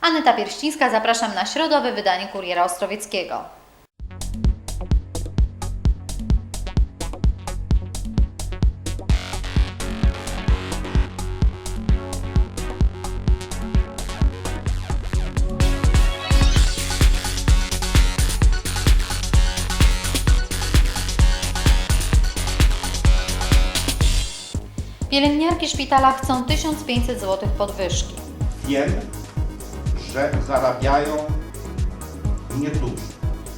Aneta Pierścińska, zapraszam na środowe wydanie Kuriera Ostrowieckiego. Pielęgniarki szpitala chcą 1500 zł podwyżki. Wiem, że zarabiają niedużo.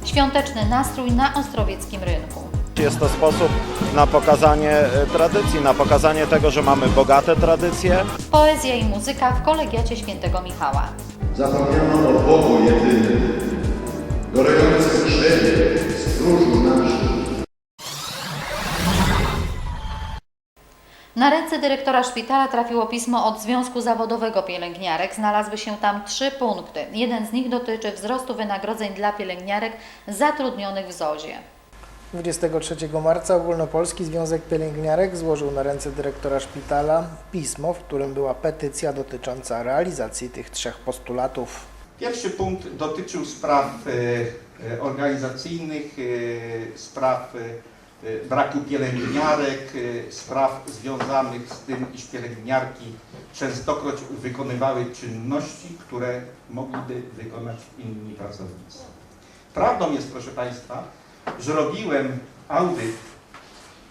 Świąteczny nastrój na ostrowieckim rynku. Jest to sposób na pokazanie e, tradycji, na pokazanie tego, że mamy bogate tradycje. Poezja i muzyka w kolegiacie świętego Michała. Zapomniano o Bogu jedynym, gorące skrzydły stróżu naszych. Na ręce dyrektora szpitala trafiło pismo od Związku Zawodowego Pielęgniarek. Znalazły się tam trzy punkty. Jeden z nich dotyczy wzrostu wynagrodzeń dla pielęgniarek zatrudnionych w ZOzie. 23 marca Ogólnopolski Związek Pielęgniarek złożył na ręce dyrektora szpitala pismo, w którym była petycja dotycząca realizacji tych trzech postulatów. Pierwszy punkt dotyczył spraw e, e, organizacyjnych, e, spraw braku pielęgniarek, e, spraw związanych z tym, iż pielęgniarki częstokroć wykonywały czynności, które mogliby wykonać inni pracownicy. Prawdą jest, proszę Państwa, że robiłem audyt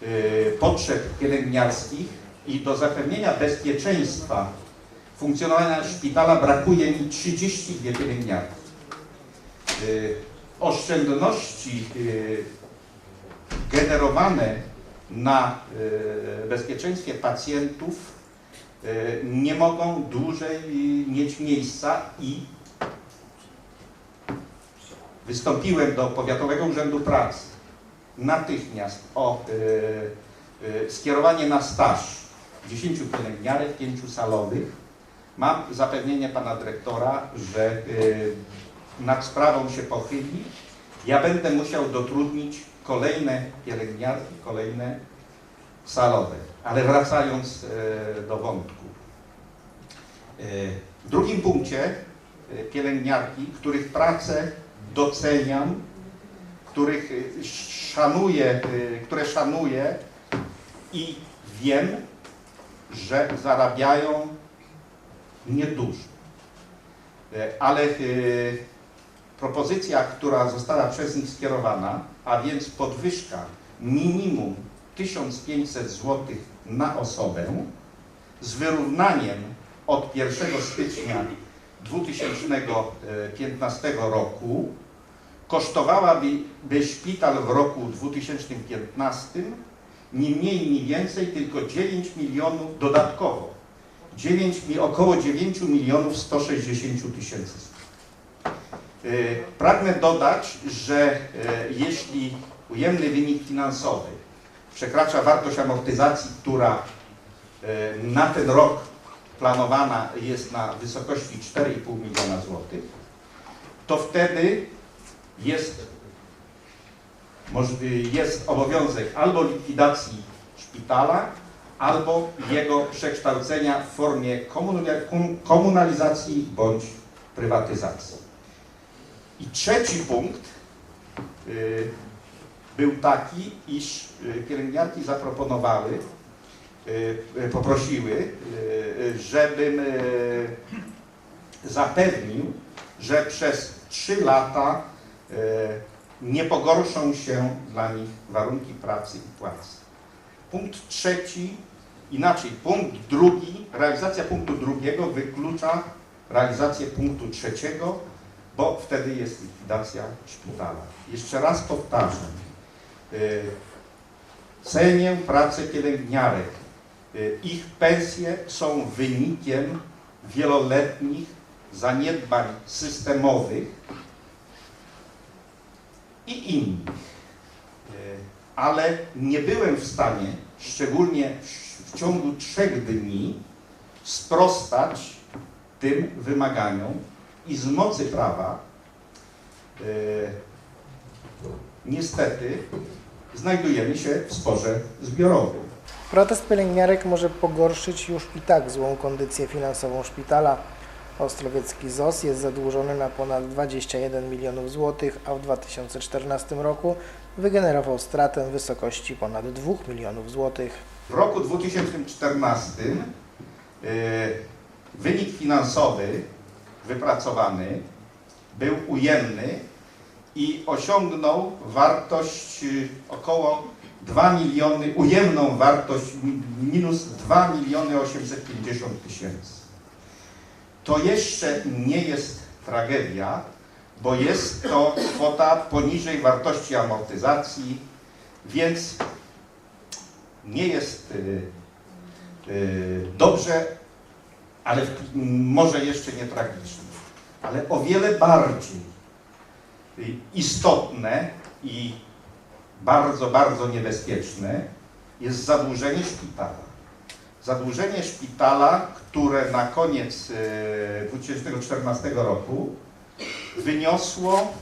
e, potrzeb pielęgniarskich i do zapewnienia bezpieczeństwa funkcjonowania szpitala brakuje mi 32 pielęgniarki. Oszczędności generowane na y, bezpieczeństwie pacjentów y, nie mogą dłużej y, mieć miejsca i wystąpiłem do Powiatowego Urzędu Pracy natychmiast o skierowanie na staż 10 pielęgniarek, 5 salowych. Mam zapewnienie pana dyrektora, że nad sprawą się pochyli. Ja będę musiał dotrudnić kolejne pielęgniarki, kolejne salowe. Ale wracając y, do wątku. Y, w drugim punkcie y, pielęgniarki, których pracę doceniam, których szanuję, które szanuję i wiem, że zarabiają niedużo. E, Ale e, propozycja, która została przez nich skierowana, a więc podwyżka minimum 1500 zł na osobę z wyrównaniem od 1 stycznia 2015 roku kosztowałaby by szpital w roku 2015 ni mniej, ni więcej, tylko 9 milionów dodatkowo. 9, mi- około 9 milionów 160 tysięcy. Y, Pragnę dodać, że y, jeśli ujemny wynik finansowy przekracza wartość amortyzacji, która y, na ten rok planowana jest na wysokości 4,5 miliona złotych, to wtedy jest jest obowiązek albo likwidacji szpitala, albo jego przekształcenia w formie komuna- kom- komunalizacji bądź prywatyzacji. I trzeci punkt y, był taki, iż y, pielęgniarki zaproponowały, y, poprosiły, żebym zapewnił, że przez 3 lata nie pogorszą się dla nich warunki pracy i płacy. Punkt trzeci, inaczej, punkt drugi, realizacja punktu drugiego wyklucza realizację punktu trzeciego, bo wtedy jest likwidacja szpitala. Jeszcze raz powtarzam, y, cenię pracę pielęgniarek. Y, Ich pensje są wynikiem wieloletnich zaniedbań systemowych i innych. E, Ale nie byłem w stanie, szczególnie w ciągu trzech dni, sprostać tym wymaganiom i z mocy prawa e, niestety znajdujemy się w sporze zbiorowym. Protest pielęgniarek może pogorszyć już i tak złą kondycję finansową szpitala. Ostrowiecki ZOS jest zadłużony na ponad 21 milionów złotych, a w 2014 roku wygenerował stratę w wysokości ponad 2 milionów złotych. W roku 2014 y, wynik finansowy wypracowany był ujemny i osiągnął wartość y, około 2 miliony, ujemną wartość mi- minus 2 miliony 850 tysięcy. To jeszcze nie jest tragedia, bo jest to kwota poniżej wartości amortyzacji, więc nie jest y, y, dobrze, ale może jeszcze nie tragicznie, ale o wiele bardziej istotne i bardzo, bardzo niebezpieczne jest zadłużenie szpitala. Zadłużenie szpitala, które na koniec y, 2014 roku wyniosło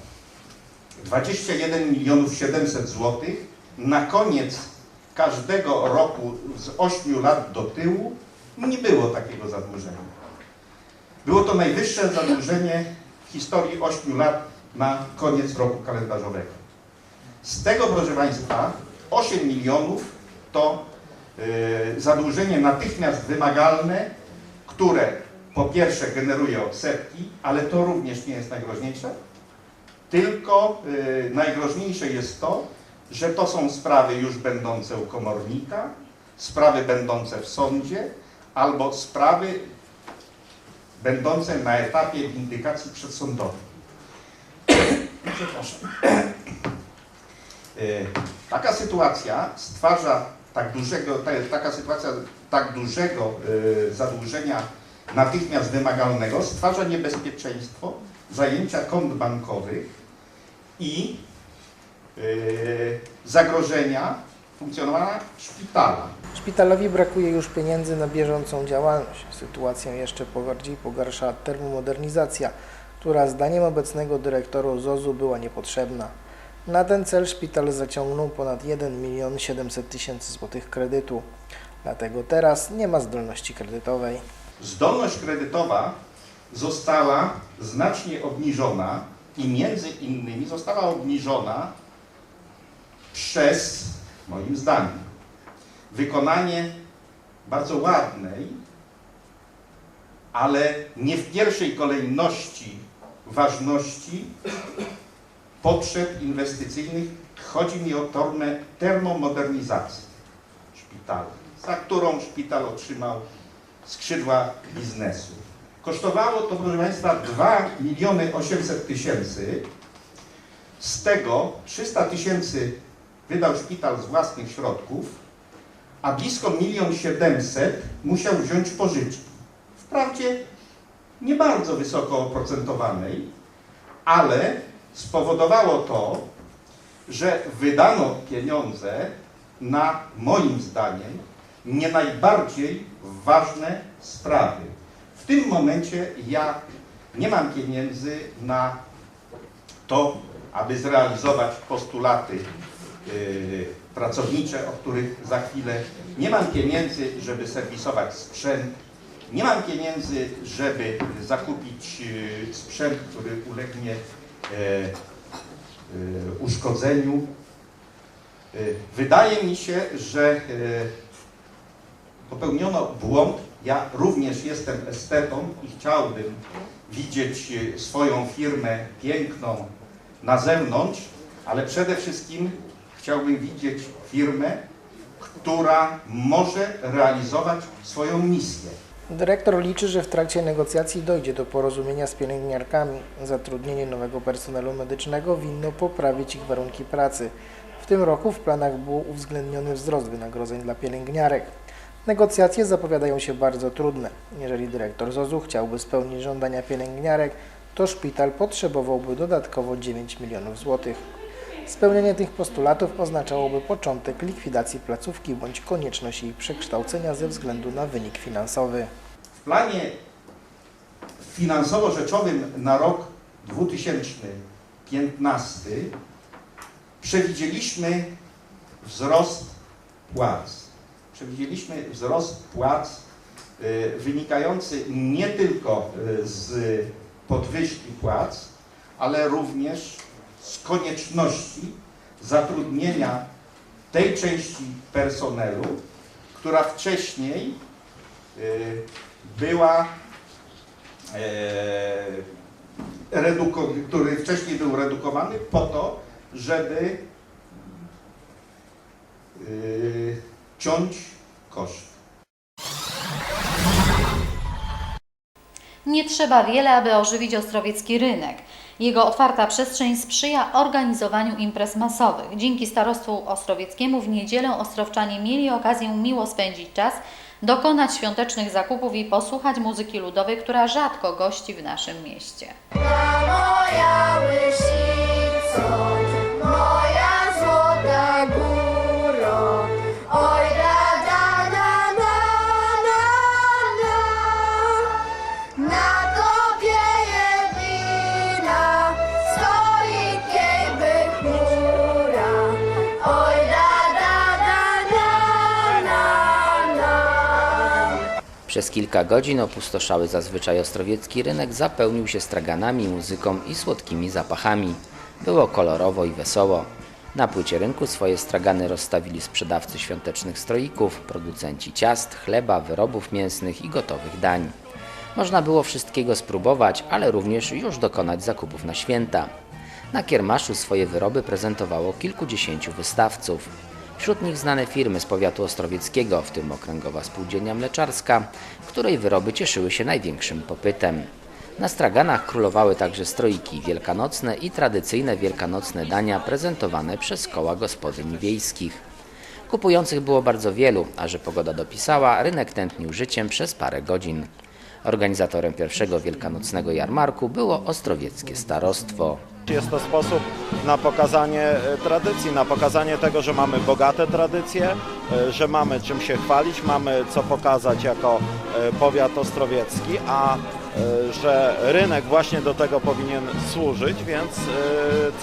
21 milionów 700 złotych. Na koniec każdego roku z 8 lat do tyłu nie było takiego zadłużenia. Było to najwyższe zadłużenie w historii 8 lat na koniec roku kalendarzowego. Z tego, proszę Państwa, 8 milionów to yy, zadłużenie natychmiast wymagalne, które po pierwsze generuje odsetki, ale to również nie jest najgroźniejsze, tylko yy, najgroźniejsze jest to, że to są sprawy już będące u komornika, sprawy będące w sądzie, albo sprawy będące na etapie windykacji przedsądowej. Przepraszam. Y, Taka sytuacja stwarza tak dużego, ta- taka sytuacja tak dużego y, zadłużenia natychmiast wymagalnego stwarza niebezpieczeństwo zajęcia kont bankowych i y, zagrożenia funkcjonowania szpitala. Szpitalowi brakuje już pieniędzy na bieżącą działalność. Sytuację jeszcze bardziej pogarsza termomodernizacja, która zdaniem obecnego dyrektora ZOZ-u była niepotrzebna. Na ten cel szpital zaciągnął ponad 1 milion 700 tysięcy złotych kredytu. Dlatego teraz nie ma zdolności kredytowej. Zdolność kredytowa została znacznie obniżona i między innymi została obniżona przez, moim zdaniem, wykonanie bardzo ładnej, ale nie w pierwszej kolejności ważności potrzeb inwestycyjnych. Chodzi mi o termę- termomodernizację szpitala, za którą szpital otrzymał skrzydła biznesu. Kosztowało to, proszę Państwa, 2 miliony 800 tysięcy. Z tego 300 tysięcy wydał szpital z własnych środków, a blisko 1 700 musiał wziąć pożyczki. Wprawdzie nie bardzo wysoko oprocentowanej, ale spowodowało to, że wydano pieniądze na, moim zdaniem, nie najbardziej ważne sprawy. W tym momencie ja nie mam pieniędzy na to, aby zrealizować postulaty pracownicze, o których za chwilę. Nie mam pieniędzy, żeby serwisować sprzęt. Nie mam pieniędzy, żeby zakupić yy, sprzęt, który ulegnie yy, yy, uszkodzeniu. Yy, Wydaje mi się, że popełniono błąd. Ja również jestem estetą i chciałbym widzieć e, swoją firmę piękną na zewnątrz, ale przede wszystkim chciałbym widzieć firmę, która może realizować swoją misję. Dyrektor liczy, że w trakcie negocjacji dojdzie do porozumienia z pielęgniarkami. Zatrudnienie nowego personelu medycznego winno poprawić ich warunki pracy. W tym roku w planach był uwzględniony wzrost wynagrodzeń dla pielęgniarek. Negocjacje zapowiadają się bardzo trudne. Jeżeli dyrektor ZOZ-u chciałby spełnić żądania pielęgniarek, to szpital potrzebowałby dodatkowo 9 milionów złotych. Spełnienie tych postulatów oznaczałoby początek likwidacji placówki bądź konieczność jej przekształcenia ze względu na wynik finansowy. W planie finansowo-rzeczowym na rok 2015 przewidzieliśmy wzrost płac. Przewidzieliśmy wzrost płac y, wynikający nie tylko y, z podwyżki płac, ale również z konieczności zatrudnienia tej części personelu, która wcześniej y, była e, który wcześniej był redukowany po to, żeby y, ciąć koszt. Nie trzeba wiele, aby ożywić ostrowiecki rynek. Jego otwarta przestrzeń sprzyja organizowaniu imprez masowych. Dzięki starostwu ostrowieckiemu w niedzielę ostrowczanie mieli okazję miło spędzić czas, dokonać świątecznych zakupów i posłuchać muzyki ludowej, która rzadko gości w naszym mieście. moja łysico, Przez kilka godzin opustoszały zazwyczaj ostrowiecki rynek zapełnił się straganami, muzyką i słodkimi zapachami. Było kolorowo i wesoło. Na płycie rynku swoje stragany rozstawili sprzedawcy świątecznych stroików, producenci ciast, chleba, wyrobów mięsnych i gotowych dań. Można było wszystkiego spróbować, ale również już dokonać zakupów na święta. Na kiermaszu swoje wyroby prezentowało kilkudziesięciu wystawców. Wśród nich znane firmy z powiatu ostrowieckiego, w tym Okręgowa Spółdzielnia Mleczarska, której wyroby cieszyły się największym popytem. Na straganach królowały także stroiki wielkanocne i tradycyjne wielkanocne dania prezentowane przez koła gospodyń wiejskich. Kupujących było bardzo wielu, a że pogoda dopisała, rynek tętnił życiem przez parę godzin. Organizatorem pierwszego wielkanocnego jarmarku było Ostrowieckie Starostwo. Jest to sposób na pokazanie e, tradycji, na pokazanie tego, że mamy bogate tradycje, e, że mamy czym się chwalić, mamy co pokazać jako e, powiat ostrowiecki, a że rynek właśnie do tego powinien służyć, więc e,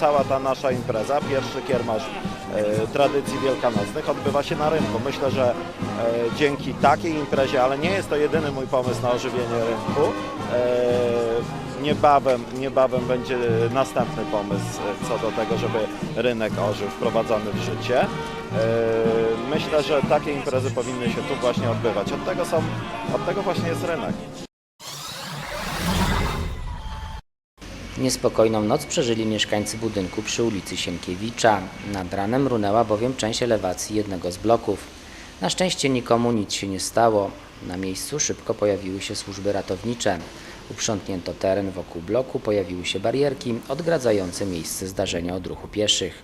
cała ta nasza impreza, pierwszy kiermasz e, tradycji wielkanocnych odbywa się na rynku. Myślę, że e, dzięki takiej imprezie, ale nie jest to jedyny mój pomysł na ożywienie rynku, e, Niebawem, niebawem będzie następny pomysł e, co do tego, żeby rynek ożył wprowadzony w życie. E, Myślę, że takie imprezy powinny się tu właśnie odbywać. Od tego, są, od tego właśnie jest rynek. Niespokojną noc przeżyli mieszkańcy budynku przy ulicy Sienkiewicza. Nad ranem runęła bowiem część elewacji jednego z bloków. Na szczęście nikomu nic się nie stało. Na miejscu szybko pojawiły się służby ratownicze. Uprzątnięto teren wokół bloku, pojawiły się barierki odgradzające miejsce zdarzenia od ruchu pieszych.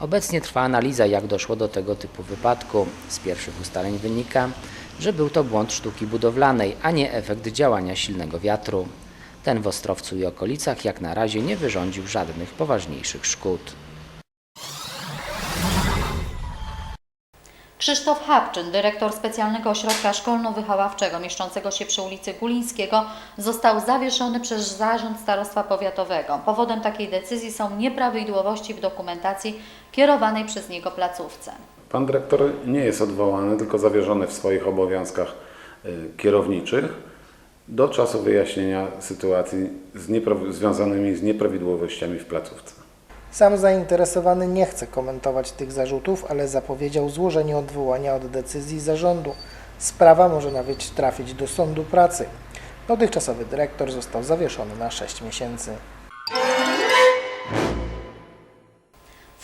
Obecnie trwa analiza, jak doszło do tego typu wypadku. Z pierwszych ustaleń wynika, że był to błąd sztuki budowlanej, a nie efekt działania silnego wiatru. Ten w Ostrowcu i okolicach jak na razie nie wyrządził żadnych poważniejszych szkód. Krzysztof Habczyn, dyrektor specjalnego ośrodka szkolno-wychowawczego mieszczącego się przy ulicy Gulińskiego, został zawieszony przez Zarząd Starostwa Powiatowego. Powodem takiej decyzji są nieprawidłowości w dokumentacji kierowanej przez niego placówce. Pan dyrektor nie jest odwołany, tylko zawieszony w swoich obowiązkach y, kierowniczych do czasu wyjaśnienia sytuacji z związanymi z nieprawidłowościami w placówce. Sam zainteresowany nie chce komentować tych zarzutów, ale zapowiedział złożenie odwołania od decyzji zarządu. Sprawa może nawet trafić do sądu pracy. Dotychczasowy dyrektor został zawieszony na 6 miesięcy.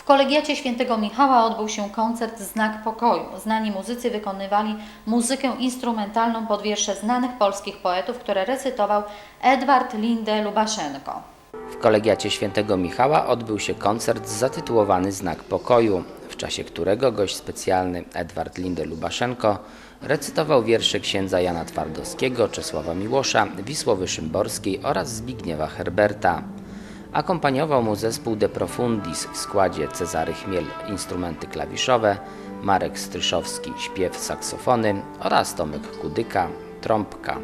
W kolegiacie świętego Michała odbył się koncert Znak Pokoju. Znani muzycy wykonywali muzykę instrumentalną pod wiersze znanych polskich poetów, które recytował Edward Linde Lubaszenko. W kolegiacie świętego Michała odbył się koncert zatytułowany Znak Pokoju, w czasie którego gość specjalny Edward Linde Lubaszenko recytował wiersze księdza Jana Twardowskiego, Czesława Miłosza, Wisłowy Szymborskiej oraz Zbigniewa Herberta. Akompaniował mu zespół De Profundis w składzie Cezary Chmiel instrumenty klawiszowe, Marek Stryszowski śpiew saksofony oraz Tomek Kudyka trąbka.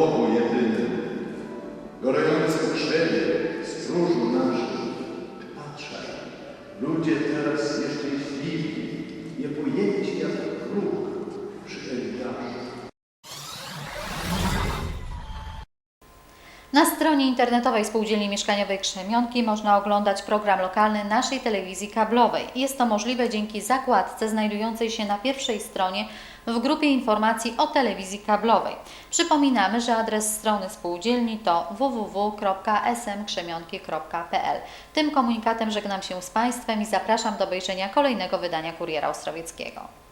Bogu jedynym, gorącym krzewie, stróżu naszym. Patrzaj, ludzie teraz nieszczęśliwi, niepojęci jak kruk stronie internetowej Spółdzielni Mieszkaniowej Krzemionki można oglądać program lokalny naszej telewizji kablowej. Jest to możliwe dzięki zakładce znajdującej się na pierwszej stronie w grupie informacji o telewizji kablowej. Przypominamy, że adres strony spółdzielni to www.smkrzemionki.pl. Tym komunikatem żegnam się z Państwem i zapraszam do obejrzenia kolejnego wydania Kuriera Ostrowieckiego.